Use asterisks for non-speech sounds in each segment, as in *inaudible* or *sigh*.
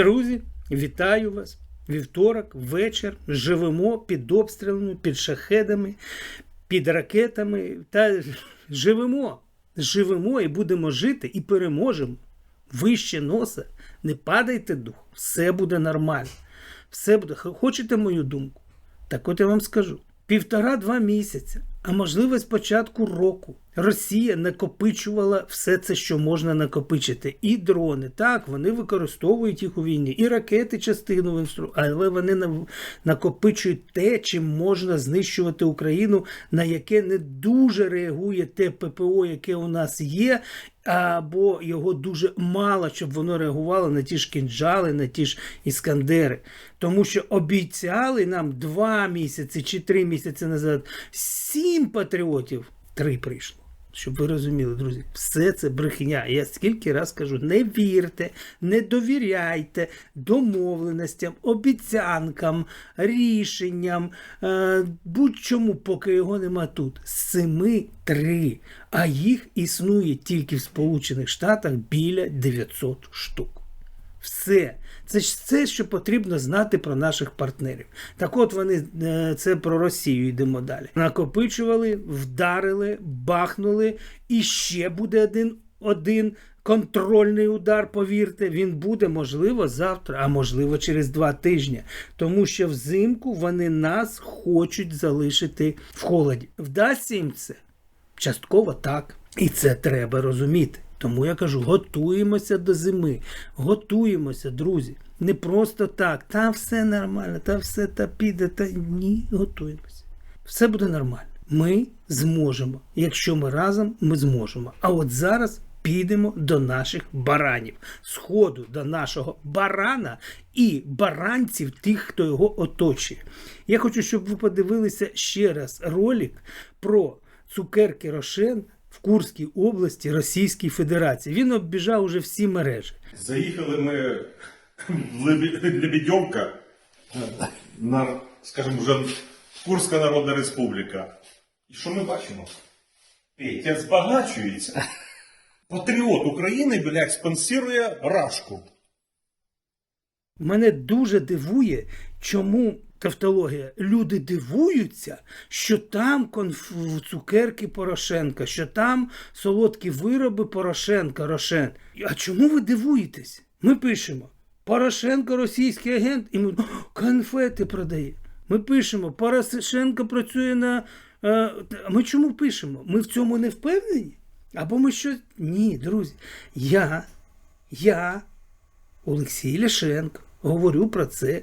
Друзі, вітаю вас! Вівторок, вечір. Живемо під обстрілами, під шахедами, під ракетами. Та живемо. Живемо і будемо жити, і переможемо. Вище носа. Не падайте дух. Все буде нормально. Все буде. Хочете мою думку? Так от я вам скажу: півтора-два місяця, а можливо з початку року, Росія накопичувала все це, що можна накопичити. І дрони. Так, вони використовують їх у війні, і ракети частину але вони накопичують те, чим можна знищувати Україну, на яке не дуже реагує те ППО, яке у нас є. Або його дуже мало, щоб воно реагувало на ті ж кінджали, на ті ж іскандери. Тому що обіцяли нам два місяці чи три місяці назад сім патріотів. Три прийшло. Щоб ви розуміли, друзі, все це брехня. Я скільки раз кажу: не вірте, не довіряйте домовленостям, обіцянкам, рішенням, е, будь-чому, поки його нема тут. Семи три. А їх існує тільки в Сполучених Штатах біля 900 штук. Все. Це ж все, що потрібно знати про наших партнерів. Так от вони е, це про Росію йдемо далі. Накопичували, вдарили, бахнули, і ще буде один, один контрольний удар, повірте, він буде, можливо, завтра, а можливо, через два тижні. Тому що взимку вони нас хочуть залишити в холоді. Вдасться їм це? Частково так. І це треба розуміти. Тому я кажу: готуємося до зими, готуємося, друзі. Не просто так, та все нормально, та все та піде, та ні, готуємося. Все буде нормально. Ми зможемо. Якщо ми разом, ми зможемо. А от зараз підемо до наших баранів, сходу до нашого барана і баранців тих, хто його оточує. Я хочу, щоб ви подивилися ще раз ролик про цукерки Рошен в Курській області Російській Федерації. Він оббіжав уже всі мережі. Заїхали ми в Лебе- Лебедьовка, на, скажімо, вже Курська Народна Республіка. І що ми бачимо? Петя збагачується. Патріот України, блядь, спонсорує Рашку. Мене дуже дивує, чому тавтологія. Люди дивуються, що там конф... цукерки Порошенка, що там солодкі вироби Порошенка Рошен. А чому ви дивуєтесь? Ми пишемо Порошенко російський агент, і ми конфети продає. Ми пишемо Порошенко працює на. Е... Ми чому пишемо? Ми в цьому не впевнені? Або ми що? Ні, друзі. Я, я Олексій Ляшенко. Говорю про це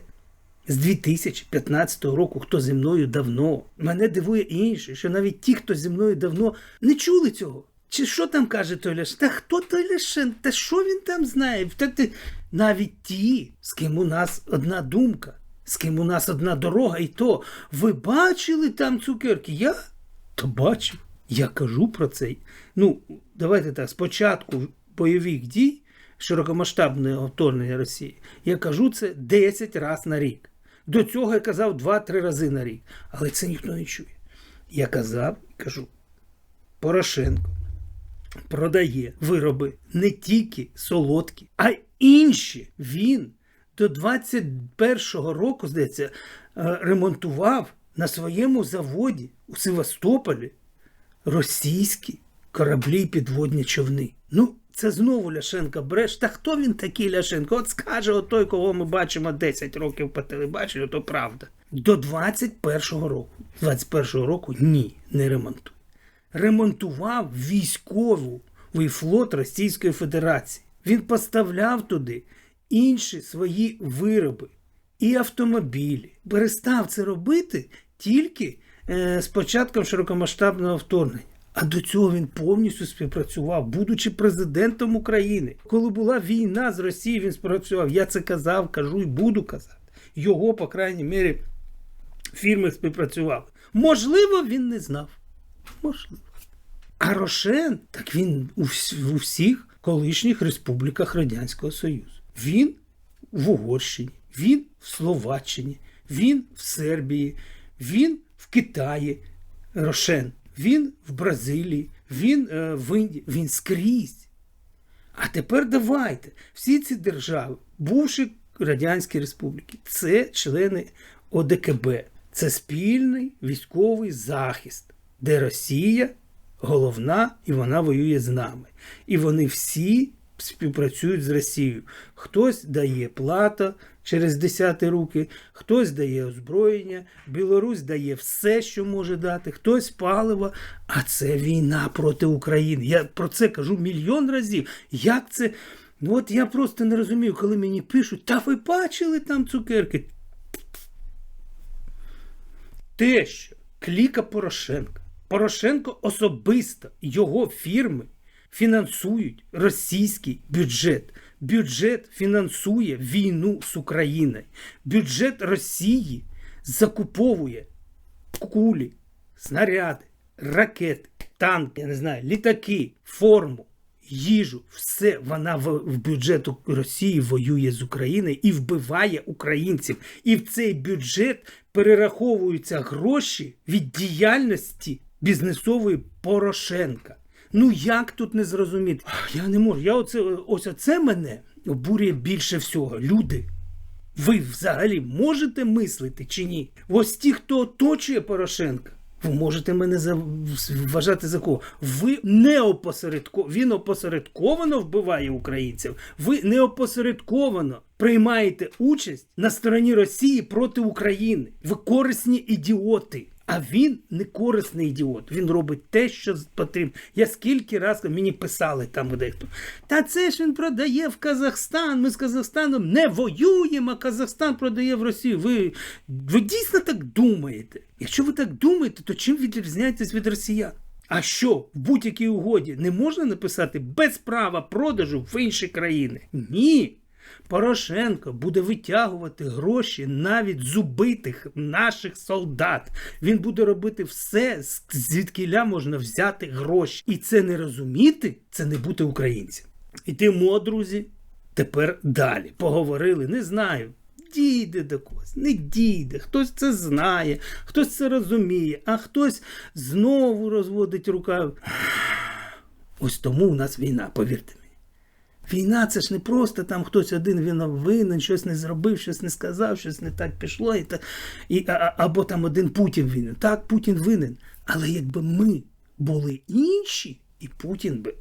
з 2015 року, хто зі мною давно. Мене дивує інше, що навіть ті, хто зі мною давно, не чули цього. Чи що там каже той Ляшен? Та хто той Ляшен? Та що він там знає? Та ти... Навіть ті, з ким у нас одна думка, з ким у нас одна дорога, і то ви бачили там цукерки? Я то бачив. Я кажу про це. Ну, давайте так, спочатку бойових дій широкомасштабного вторгнення Росії, я кажу це 10 разів на рік. До цього я казав 2-3 рази на рік. Але це ніхто не чує. Я казав і кажу: Порошенко продає вироби не тільки солодкі, а інші. Він до 21-го року, здається, е, ремонтував на своєму заводі у Севастополі російські кораблі і підводні човни. Ну, це знову Ляшенко бреш. Та хто він такий Ляшенко? От скаже от той, кого ми бачимо 10 років по телебаченню, то правда. До 21-го року. 21-го року ні, не ремонтує. Ремонтував військовий флот Російської Федерації. Він поставляв туди інші свої вироби і автомобілі. Перестав це робити тільки е, з початком широкомасштабного вторгнення. А до цього він повністю співпрацював, будучи президентом України. Коли була війна з Росією, він співпрацював. Я це казав, кажу і буду казати. Його, по крайній мірі, фірми співпрацювали. Можливо, він не знав. Можливо. А Рошен, так він у всіх колишніх республіках Радянського Союзу. Він в Угорщині, він в Словаччині, він в Сербії, він в Китаї. Рошен, він в Бразилії, він е, в Індії, він скрізь. А тепер давайте всі ці держави, бувши Радянські Республіки. Це члени ОДКБ. Це спільний військовий захист, де Росія головна і вона воює з нами. І вони всі співпрацюють з Росією. Хтось дає плата через десяти руки, хтось дає озброєння, Білорусь дає все, що може дати, хтось паливо. А це війна проти України. Я про це кажу мільйон разів. Як це? Ну от я просто не розумію, коли мені пишуть, та ви бачили там цукерки. Те, що кліка Порошенка, Порошенко особисто, його фірми фінансують російський бюджет. Бюджет фінансує війну з Україною. Бюджет Росії закуповує кулі, снаряди, ракети, танки, я не знаю, літаки, форму, їжу. Все вона в, в бюджету Росії воює з Україною і вбиває українців. І в цей бюджет перераховуються гроші від діяльності бізнесової Порошенка. Ну як тут не зрозуміти? Я не можу. Я оце, ось оце мене обурює більше всього. Люди. Ви взагалі можете мислити чи ні? Ось ті, хто оточує Порошенка, ви можете мене за... вважати за кого? Ви не опосередко... Він опосередковано вбиває українців. Ви не опосередковано приймаєте участь на стороні Росії проти України. Ви корисні ідіоти. А він не корисний ідіот. Він робить те, що потрібно. Я скільки разів мені писали там дехто. Та це ж він продає в Казахстан. Ми з Казахстаном не воюємо, а Казахстан продає в Росію. Ви, ви дійсно так думаєте? Якщо ви так думаєте, то чим відрізняєтесь від росіян? А що в будь-якій угоді не можна написати без права продажу в інші країни? Ні. Порошенко буде витягувати гроші навіть з убитих наших солдат. Він буде робити все, звідкиля можна взяти гроші. І це не розуміти, це не бути українцем. І тому, друзі, тепер далі. Поговорили, не знаю. Дійде до когось, не дійде. Хтось це знає, хтось це розуміє, а хтось знову розводить руками. Ось тому у нас війна, повірте. Війна це ж не просто там хтось один він винен, щось не зробив, щось не сказав, щось не так пішло, і та, і, а, або там один Путін винен. Так, Путін винен. Але якби ми були інші, і Путін би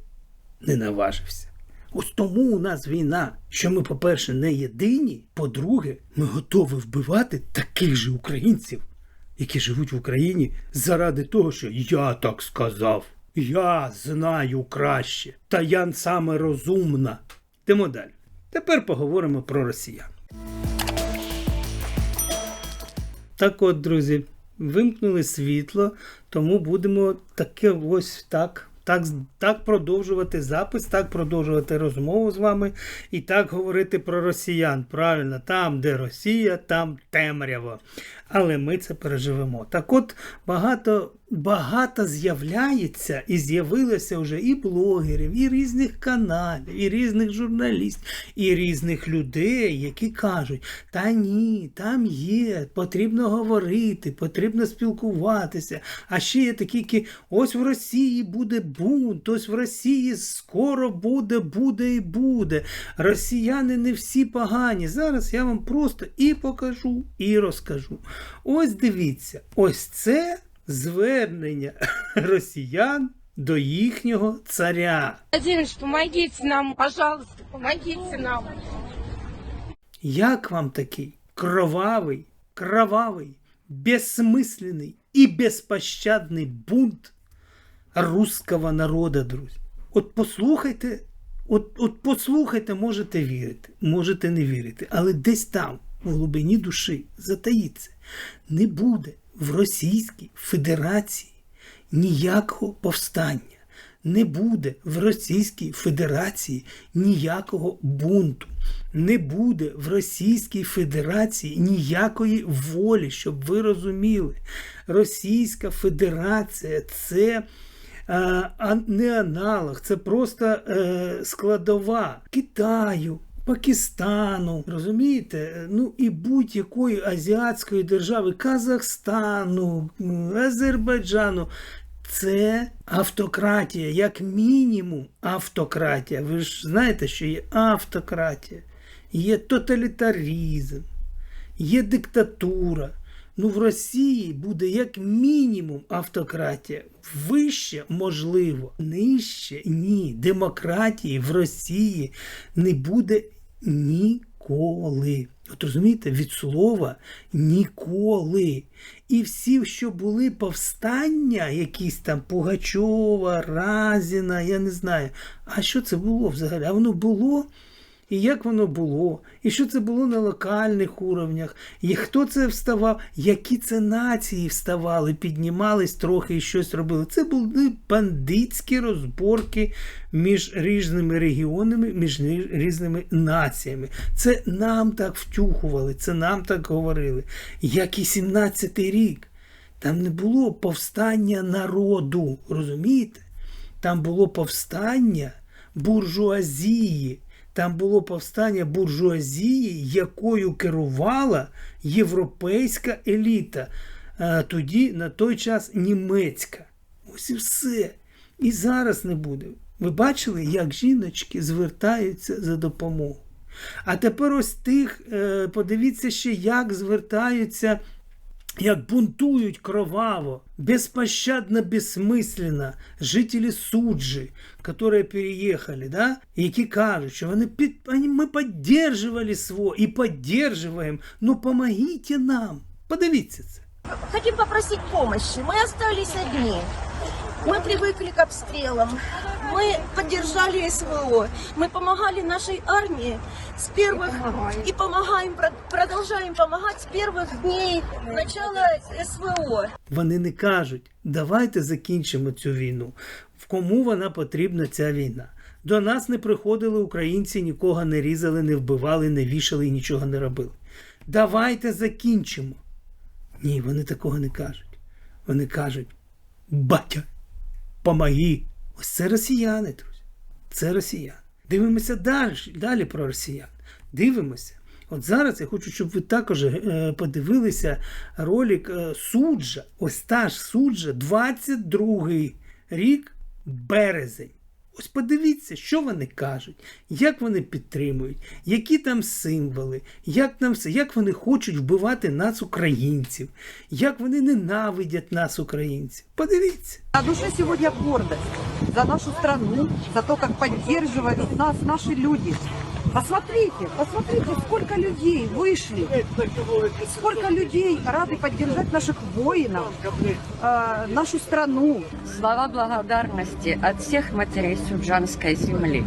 не наважився. Ось тому у нас війна, що ми, по-перше, не єдині, по-друге, ми готові вбивати таких же українців, які живуть в Україні заради того, що я так сказав. Я знаю краще, та я саме розумна. Йдемо далі. Тепер поговоримо про росіян. Так от, друзі, вимкнули світло, тому будемо таке ось так. Так, так продовжувати запис, так продовжувати розмову з вами і так говорити про росіян. Правильно, там, де Росія, там темряво. Але ми це переживемо. Так от багато багато з'являється і з'явилося вже і блогерів, і різних каналів, і різних журналістів, і різних людей, які кажуть: та ні, там є, потрібно говорити, потрібно спілкуватися. А ще є такі, які ось в Росії буде бунт, ось в Росії скоро буде, буде і буде. Росіяни не всі погані. Зараз я вам просто і покажу, і розкажу. Ось дивіться, ось це звернення росіян до їхнього царя. Владимирович, помогите нам, пожалуйста, помогите нам. Як вам такий кровавий, кровавий, безсмисленний і безпощадний бунт русского народа, друзі? От послухайте, от, от послухайте, можете вірити, можете не вірити, але десь там, в глибині душі, затаїться, не буде в Російській Федерації ніякого повстання. Не буде в Російській Федерації ніякого бунту, не буде в Російській Федерації ніякої волі, щоб ви розуміли. Російська Федерація це а, не аналог, це просто е, складова Китаю. Пакистану, розумієте, ну і будь-якої азіатської держави, Казахстану, Азербайджану. Це автократія, як мінімум, автократія. Ви ж знаєте, що є автократія, є тоталітаризм, є диктатура. Ну, в Росії буде як мінімум автократія. Вище можливо, нижче ні. Демократії в Росії не буде ніколи. От розумієте, від слова ніколи. І всі, що були повстання, якісь там Пугачова, Разіна, я не знаю. А що це було взагалі? А воно було? І як воно було, і що це було на локальних уровнях, і хто це вставав, які це нації вставали, піднімались трохи і щось робили. Це були бандитські розборки між різними регіонами, між різними націями. Це нам так втюхували, це нам так говорили. Як і 17-й рік. Там не було повстання народу, розумієте? Там було повстання буржуазії. Там було повстання буржуазії, якою керувала європейська еліта, а тоді на той час німецька. Ось і все. І зараз не буде. Ви бачили, як жіночки звертаються за допомогою. А тепер ось тих, е, подивіться ще, як звертаються як бунтують кроваво, беспощадно, бессмысленно жителі суджі, які переїхали, да? які кажуть, що вони під, вони, ми підтримували СВО і підтримуємо, ну помогите нам. Подивіться це. Хотим попросить помощи. Мы остались одни. Мы привыкли к обстрелам. Мы поддержали СВО. Мы помогали нашей армии с первых и помогаем, про- продолжаем помогать с первых дней начала СВО. Вони не кажуть, давайте закінчимо цю війну. В кому вона потрібна ця війна? До нас не приходили українці, нікого не різали, не вбивали, не вішали і нічого не робили. Давайте закінчимо. Ні, вони такого не кажуть. Вони кажуть: батя, помоги. Ось це росіяни, друзі. Це росіяни. Дивимося далі, далі про росіян. Дивимося. От зараз я хочу, щоб ви також е, подивилися ролик е, суджа. Ось та ж суджа, 22 рік, березень. Ось подивіться, що вони кажуть, як вони підтримують, які там символи, як там все, як вони хочуть вбивати нас, українців, як вони ненавидять нас, українців. Подивіться. На душі сьогодні гордость за нашу страну, за те, як підтримують нас наші люди. Посмотрите, посмотрите, сколько людей вышли, сколько людей рады поддержать наших воинов, э, нашу страну. Слова благодарности от всех матерей Суджанской земли.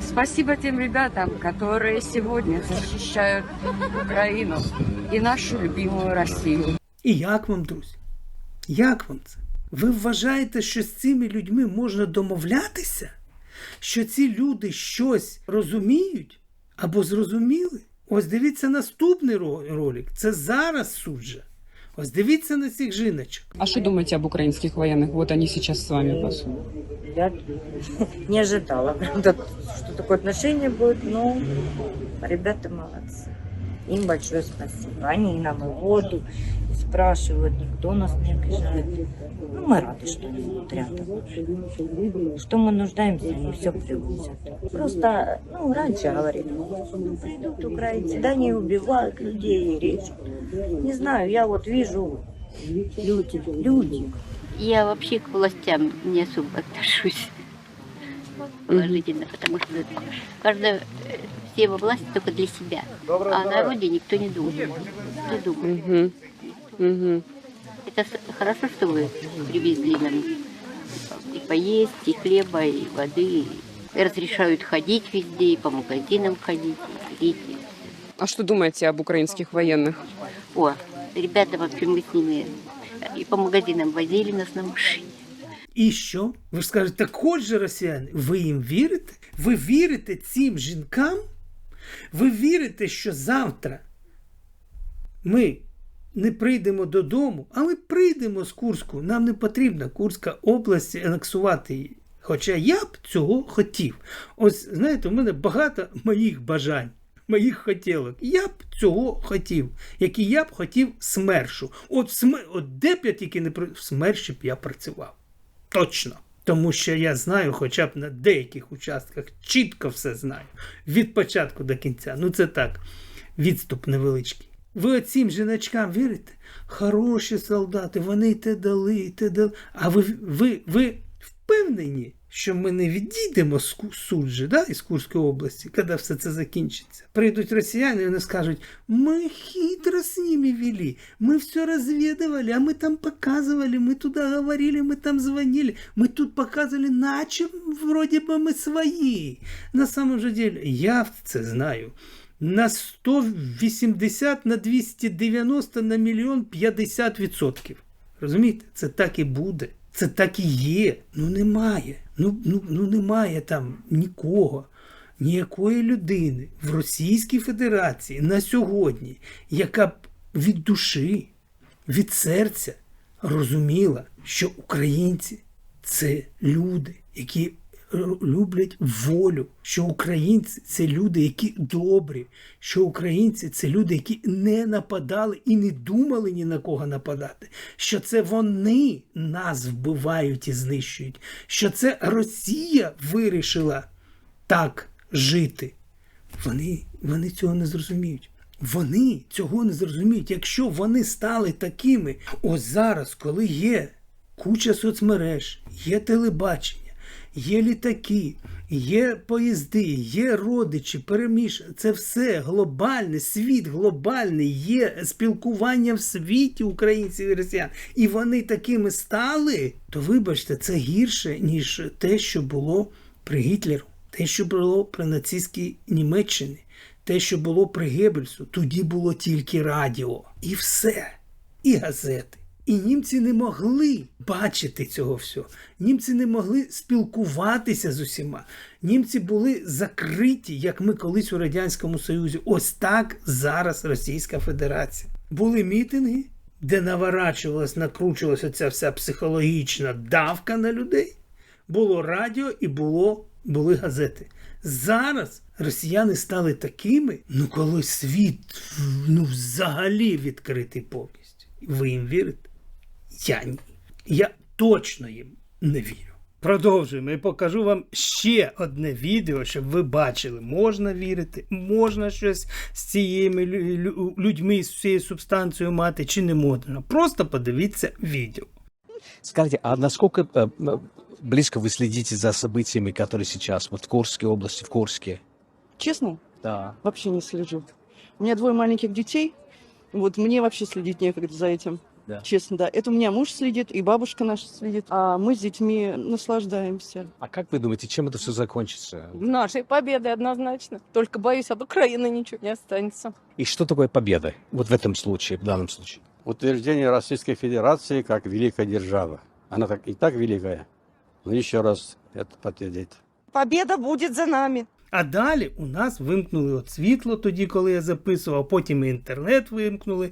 Спасибо тем ребятам, которые сегодня защищают Украину и нашу любимую Россию. І як вам, друзі? Як вам це? Ви вважаєте, що з цими людьми можна домовлятися? Що ці люди щось розуміють Або зрозуміли? Ось дивіться наступний ролик. Це зараз суджа. Ось дивіться на цих жіночок. А що думаєте об українських воєнних? Вот вони зараз з вами вас. Я не ожидала, правда, що таке отношение буде, але ребята молодці. Им большое спасибо. Они нам и воду спрашивают, никто нас не обижает. Ну, мы рады, что они вот рядом. Что мы нуждаемся, они все привозят. Просто, ну, раньше говорили, ну, придут украинцы, да не убивают людей и режут. Не знаю, я вот вижу люди, люди, Я вообще к властям не особо отношусь положительно, потому что каждая, все во власти только для себя, а о народе никто не думает. Не думает. Угу. Угу. Это с- хорошо, что вы привезли нам и поесть, и хлеба, и воды, и разрешают ходить везде, и по магазинам ходить, и пить. и А что думаете об украинских военных? О, ребята, в общем, мы с ними и по магазинам возили нас на машине. І що? Ви ж скажете, так от же росіяни, ви їм вірите? Ви вірите цим жінкам? Ви вірите, що завтра ми Не прийдемо додому, а ми прийдемо з Курську. Нам не потрібно Курська область анексувати її. Хоча я б цього хотів. Ось знаєте, у мене багато моїх бажань, моїх хотілок. Я б цього хотів, як і я б хотів смершу. От, в. От де б я тільки не в смерші б я працював. Точно. Тому що я знаю, хоча б на деяких участках чітко все знаю. Від початку до кінця. Ну це так, відступ невеличкий. Ви оцім жіночкам вірите? Хороші солдати, вони й те дали, і те дали. А ви, ви, ви впевнені, що ми не відійдемо з Ку- суджі, да, із Курської області, коли все це закінчиться? Прийдуть росіяни і вони скажуть, ми хитро з ними вели, мы все разведывали, а мы там показывали, мы туда говорили, мы там звонили, мы тут показывали, наче вроде бы мы свои. На самом же деле, я це знаю. На 180, на 290, на мільйон 50 відсотків. Розумієте? Це так і буде. Це так і є. Ну немає. Ну, ну, ну немає там нікого, ніякої людини в Російській Федерації на сьогодні, яка б від душі, від серця розуміла, що українці це люди, які люблять волю, що українці це люди, які добрі, що українці це люди, які не нападали і не думали ні на кого нападати, що це вони нас вбивають і знищують, що це Росія вирішила так жити. Вони, вони цього не зрозуміють. Вони цього не зрозуміють. Якщо вони стали такими, ось зараз, коли є куча соцмереж, є телебачення, є літаки, є поїзди, є родичі, переміщення, це все глобальне, світ глобальний, є спілкування в світі українців і росіян. І вони такими стали, то вибачте, це гірше, ніж те, що було при Гітлеру, те, що було при нацистській Німеччині, те, що було при Геббельсу. Тоді було тільки радіо. І все. І газети. І німці не могли бачити цього всього. Німці не могли спілкуватися з усіма. Німці були закриті, як ми колись у Радянському Союзі. Ось так зараз Російська Федерація. Були мітинги, де наворачувалась, накручувалася ця вся психологічна давка на людей. Було радіо і було, були газети. Зараз росіяни стали такими, ну коли світ ну, взагалі відкритий повністю. Ви їм вірите? Я ні. Я точно їм не вірю. Продовжуємо і покажу вам ще одне відео, щоб ви бачили, можна вірити, можна щось з цими лю- лю- людьми, з цією субстанцією мати, чи не можна. Просто подивіться відео. Скажите, а насколько э, м, близко вы следите за событиями, которые сейчас вот в Курской области, в Курске? Честно, Да. вообще не слежу. У меня двое маленьких детей. Вот мне вообще следить некогда за этим. Да. Честно, да. Это у меня муж следит, и бабушка наша следит. А мы с детьми наслаждаемся. А как вы думаете, чем это все закончится? Нашей победы однозначно. Только боюсь, от Украины ничего не останется. И что такое победа? Вот в этом случае, в данном случае. утверждение Российской Федерации как великая держава. Она так и так великая. Но еще раз это подтвердить. Победа будет за нами. А далі у нас вимкнули от світло тоді, коли я записував, потім і інтернет вимкнули.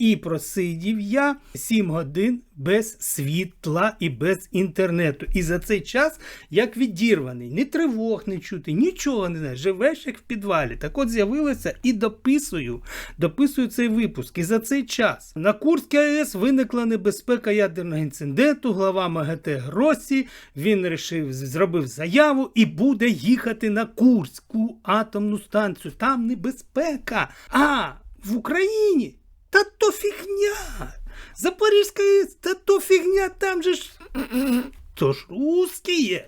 І просидів я 7 годин без світла і без інтернету. І за цей час як відірваний, ні тривог не чути, нічого не знаєш. Живеш як в підвалі. Так от з'явилося і дописую, дописую цей випуск. І за цей час на Курській АЕС виникла небезпека ядерного інциденту. Глава МАГАТЕ Гросі він рішив, зробив заяву і буде їхати на Курську атомну станцію. Там небезпека. А в Україні та то фігня. Запорізька та то фігня, там же ж. То ж русські є.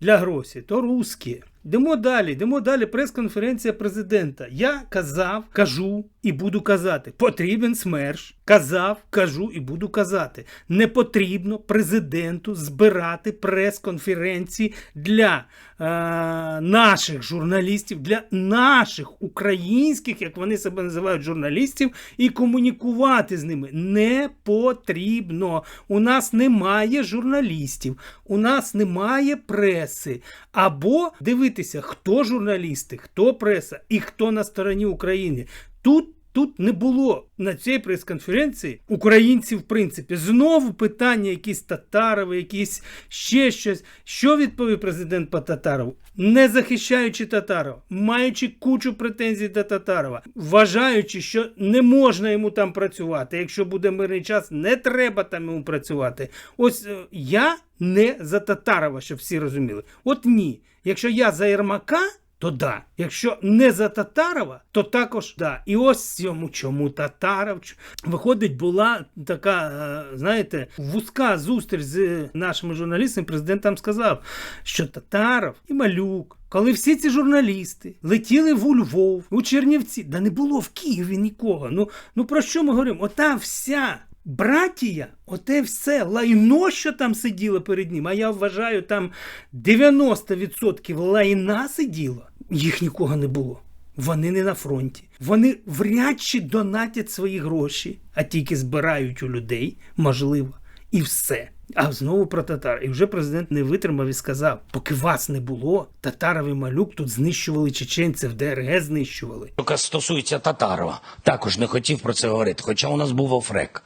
Для Гросі, то русські. Йдемо далі, йдемо далі. Прес-конференція президента. Я казав, кажу і буду казати. Потрібен СМЕРШ. Казав, кажу і буду казати. Не потрібно президенту збирати прес-конференції для наших журналістів, для наших українських, як вони себе називають, журналістів, і комунікувати з ними. Не потрібно. У нас немає журналістів, у нас немає преси. Або дивитися, хто журналісти, хто преса і хто на стороні України. Тут Тут не було на цій прес-конференції українців, в принципі. Знову питання, якісь Татарови, якісь ще щось. Що відповів президент по Татарову? Не захищаючи Татарова, маючи кучу претензій до Татарова, вважаючи, що не можна йому там працювати. Якщо буде мирний час, не треба там йому працювати. Ось е, я не за Татарова, щоб всі розуміли. От ні. Якщо я за Єрмака, то да. Якщо не за Татарова, то також да. І ось цьому чому Татаров. Виходить, була така, е, знаєте, вузька зустріч з нашими журналістами. Президент там сказав, що Татаров і Малюк, коли всі ці журналісти летіли в Львов, у Чернівці, да не було в Києві нікого. Ну, ну про що ми говоримо? Ота вся братія, оте все лайно, що там сиділо перед ним, а я вважаю, там 90% лайна сиділо, їх нікого не було. Вони не на фронті. Вони вряд чи донатять свої гроші, а тільки збирають у людей, можливо, і все. А знову про татар. І вже президент не витримав і сказав: поки вас не було, татаровий малюк тут знищували чеченців, ДРГ знищували. Стосується Татарова, також не хотів про це говорити, хоча у нас був офрек.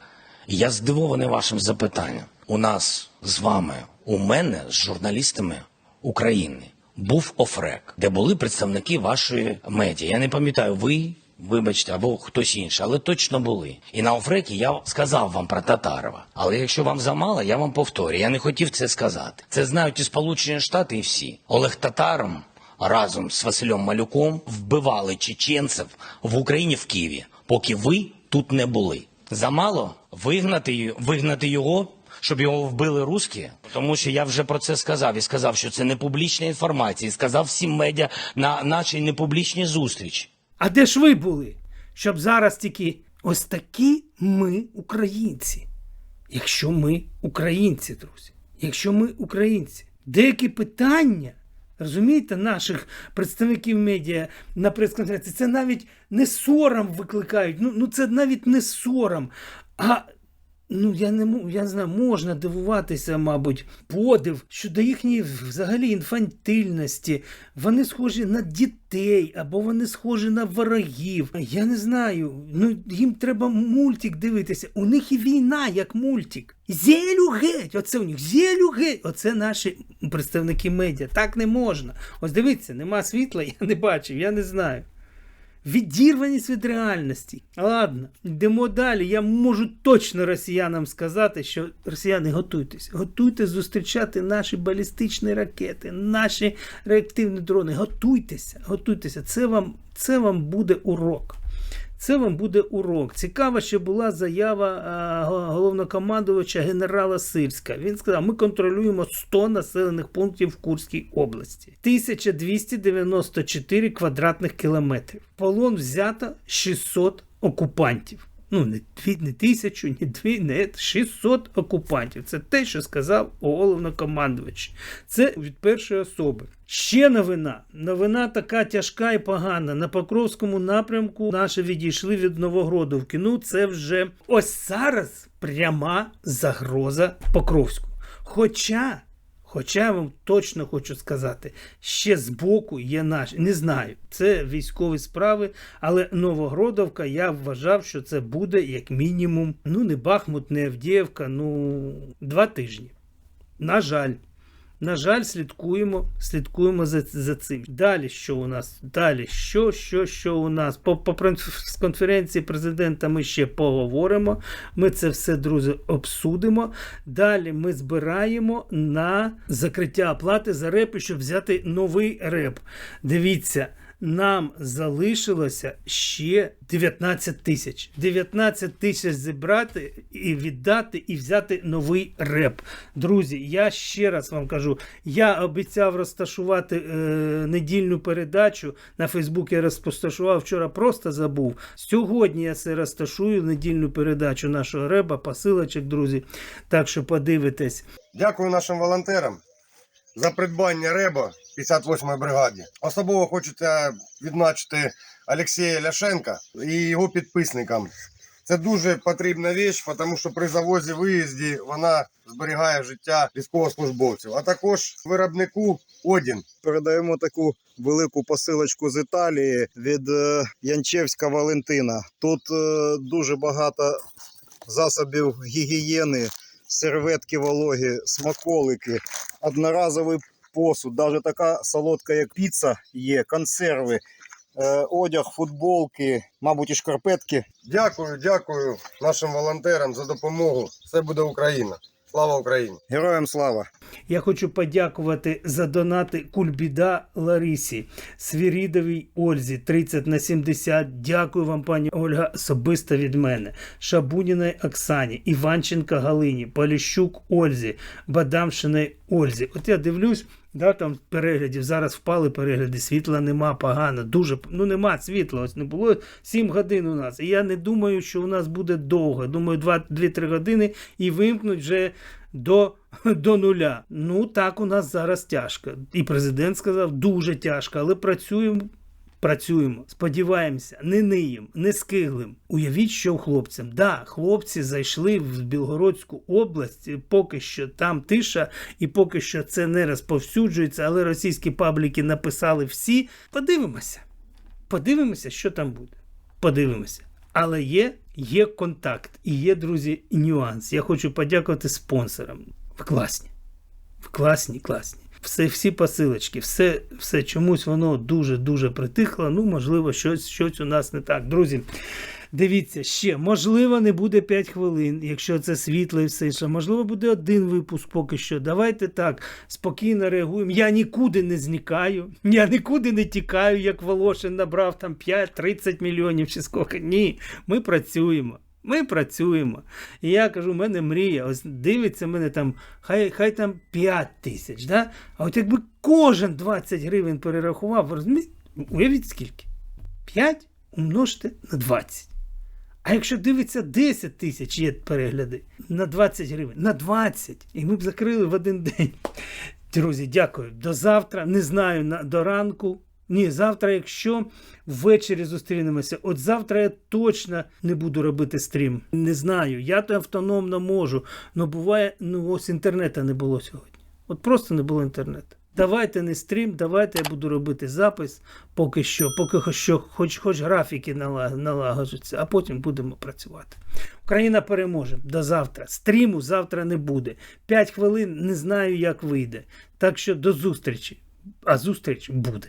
Я здивований вашим запитанням. У нас з вами, у мене з журналістами України був офрек, де були представники вашої медіа. Я не пам'ятаю, ви, вибачте, або хтось інший, але точно були. І на офрекі я сказав вам про Татарова. Але якщо вам замало, я вам повторю. Я не хотів це сказати. Це знають і Сполучені Штати, і всі. Олег Татаром разом з Василем Малюком вбивали чеченців в Україні в Києві, поки ви тут не були. Замало вигнати, вигнати його, щоб його вбили русські, тому що я вже про це сказав і сказав, що це не публічна інформація, і сказав всім медіа на нашій непублічній зустрічі. А де ж ви були? Щоб зараз тільки ось такі ми українці. Якщо ми українці, друзі, якщо ми українці, деякі питання, розумієте, наших представників медіа на прес-конференції, це навіть не сором викликають. Ну, ну це навіть не сором. А Ну, я не я не знаю, можна дивуватися, мабуть, подив щодо їхньої взагалі інфантильності. Вони схожі на дітей або вони схожі на ворогів. Я не знаю. Ну їм треба мультик дивитися. У них і війна, як мультик. Зелю геть! Оце у них зелю геть! Оце наші представники медіа. Так не можна. Ось дивіться, нема світла, *laughs* я не бачив, я не знаю. Відірваність від реальності. Ладно, йдемо далі. Я можу точно росіянам сказати, що росіяни готуйтесь. Готуйтесь зустрічати наші балістичні ракети, наші реактивні дрони. Готуйтеся, готуйтеся. Це вам, це вам буде урок. Це вам буде урок. Цікава що була заява а, головнокомандувача генерала Сирська. Він сказав: ми контролюємо 100 населених пунктів в Курській області, 1294 квадратних кілометрів. Полон взято 600 окупантів. Ну, не, дві, не тисячу, не дві, не 600 окупантів. Це те, що сказав головнокомандувач. Це від першої особи. Ще новина. Новина така тяжка і погана. На Покровському напрямку наші відійшли від Новогродовки. Ну, це вже ось зараз пряма загроза Покровську. Хоча. Хоча я вам точно хочу сказати, ще збоку є наші. Не знаю, це військові справи, але Новогродовка я вважав, що це буде як мінімум, ну не Бахмут, не Авдіївка, ну два тижні. На жаль. На жаль, слідкуємо, слідкуємо за, за цим. Далі що у нас? Далі, що, що, що у нас? По, по конференції президента ми ще поговоримо. Ми це все, друзі, обсудимо. Далі ми збираємо на закриття оплати за репи, щоб взяти новий реп. Дивіться. Нам залишилося ще 19 тисяч. 19 тисяч зібрати і віддати, і взяти новий реп. Друзі, я ще раз вам кажу: я обіцяв розташувати е, недільну передачу. На Фейсбук я розташував вчора, просто забув. Сьогодні я це розташую недільну передачу нашого реба, посилочок, друзі. Так що подивитесь. Дякую нашим волонтерам за придбання реба 58-ї бригаді. Особливо хочеться відзначити Олексія Ляшенка і його підписникам. Це дуже потрібна річ, тому що при завозі виїзді вона зберігає життя військовослужбовців, а також виробнику Одін. Передаємо таку велику посилочку з Італії від е, Янчевська Валентина. Тут е, дуже багато засобів гігієни, серветки вологі, смаколики, одноразовий посуд, навіть така солодка, як піца, є, консерви, е, одяг, футболки, мабуть, і шкарпетки. Дякую, дякую нашим волонтерам за допомогу. Все буде Україна. Слава Україні! Героям слава! Я хочу подякувати за донати Кульбіда Ларісі, Свірідовій Ользі 30 на 70. Дякую вам, пані Ольга, особисто від мене. Шабуніної Оксані, Іванченка Галині, Поліщук Ользі, Бадамшиної Ользі. От я дивлюсь. Да, там переглядів зараз впали перегляди, світла нема погано, дуже ну нема світла. Ось не було 7 годин у нас. І я не думаю, що у нас буде довго. Думаю, 2-3 години і вимкнуть вже до, *laughs* до нуля. Ну так у нас зараз тяжко. І президент сказав, дуже тяжко, але працюємо. Працюємо, сподіваємося, не ниєм, не скиглим. Уявіть, що хлопцям. Да, хлопці зайшли в Білгородську область, поки що там тиша, і поки що це не розповсюджується, але російські пабліки написали всі. Подивимося. Подивимося, що там буде. Подивимося. Але є, є контакт і є, друзі, нюанс. Я хочу подякувати спонсорам. Ви класні. Ви класні, класні. Все, всі посилочки, все, все чомусь воно дуже-дуже притихло. Ну, можливо, щось, щось у нас не так. Друзі, дивіться ще, можливо, не буде 5 хвилин, якщо це світло і все інше. Можливо, буде один випуск поки що. Давайте так спокійно реагуємо. Я нікуди не зникаю, я нікуди не тікаю, як Волошин набрав там 5-30 мільйонів чи скільки. Ні, ми працюємо. Ми працюємо. І я кажу, у мене мрія. Ось дивиться мене там, хай хай там 5 тисяч. Да? А от якби кожен 20 гривень перерахував, розумієте? уявіть скільки? 5 умножте на 20. А якщо дивиться 10 тисяч є перегляди на 20 гривень, на 20. І ми б закрили в один день. Друзі, дякую. До завтра. Не знаю, на, до ранку. Ні, завтра, якщо ввечері зустрінемося, от завтра я точно не буду робити стрім. Не знаю. Я то автономно можу. але буває, ну ось інтернету не було сьогодні. От просто не було інтернету. Давайте не стрім, давайте я буду робити запис поки що, поки що, хоч, хоч графіки налаг- налагоджуться, а потім будемо працювати. Україна переможе. До завтра. Стріму завтра не буде. 5 хвилин не знаю, як вийде. Так що до зустрічі. А зустріч буде.